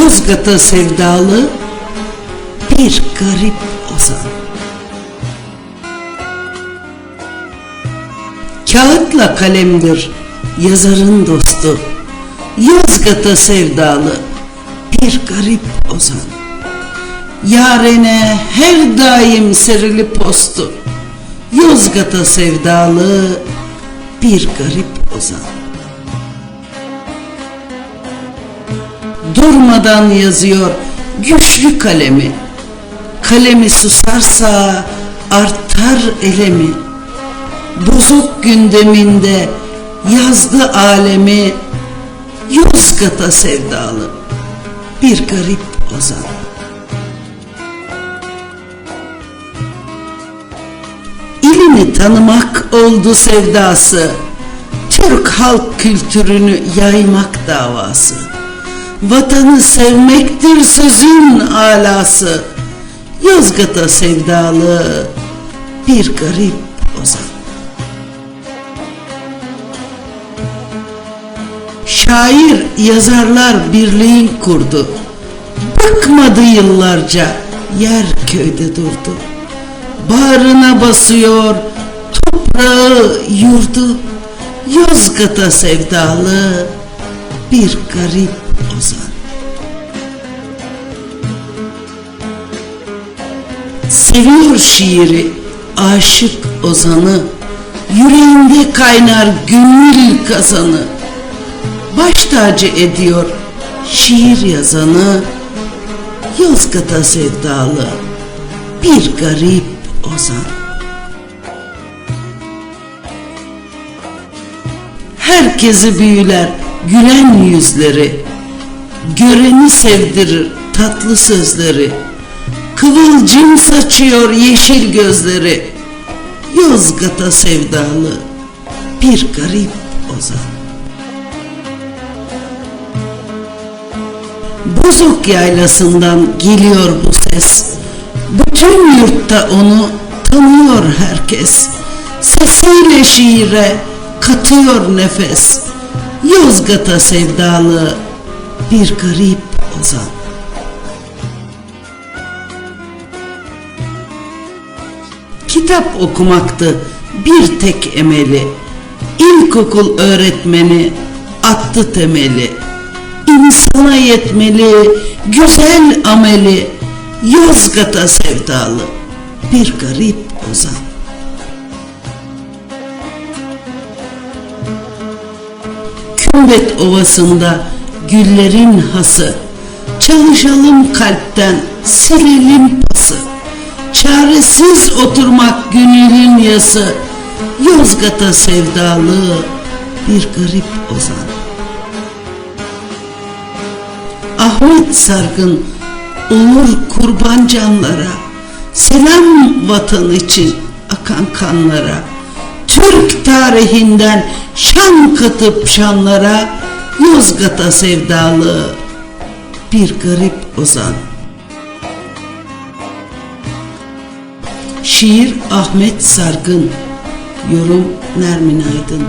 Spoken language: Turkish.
Yozgat'a sevdalı bir garip ozan. Kağıtla kalemdir yazarın dostu. Yozgat'a sevdalı bir garip ozan. Yarene her daim serili postu. Yozgat'a sevdalı bir garip ozan. Durmadan yazıyor güçlü kalemi. Kalemi susarsa artar elemi. Bozuk gündeminde yazdı alemi. Yozgat'a sevdalı bir garip ozan. İlini tanımak oldu sevdası. Türk halk kültürünü yaymak davası. Vatanı sevmektir sözün alası. Yozgat'a sevdalı bir garip ozan. Şair yazarlar birliğin kurdu. Bıkmadı yıllarca yer köyde durdu. Bağrına basıyor toprağı yurdu. Yozgat'a sevdalı bir garip ozan. Seviyor şiiri aşık ozanı. Yüreğinde kaynar gönül kazanı. Baş tacı ediyor şiir yazanı. Yozgat'a sevdalı bir garip ozan. Herkesi büyüler gülen yüzleri, göreni sevdirir tatlı sözleri, kıvılcım saçıyor yeşil gözleri, Yozgat'a sevdalı bir garip ozan. Bozok yaylasından geliyor bu ses. Bütün yurtta onu tanıyor herkes. Sesiyle şiire katıyor nefes. Yozgat'a sevdalı bir garip ozan. Kitap okumaktı bir tek emeli. İlkokul öğretmeni attı temeli. İnsana yetmeli güzel ameli. Yozgat'a sevdalı bir garip ozan. Kümbet ovasında güllerin hası. Çalışalım kalpten silelim pası. Çaresiz oturmak gönülün yası. Yozgat'a sevdalı bir garip ozan. Ahmet Sargın olur kurban canlara. Selam vatan için akan kanlara. Türk tarihinden şan katıp şanlara Yozgat'a sevdalı bir garip ozan. Şiir Ahmet Sargın Yorum Nermin Aydın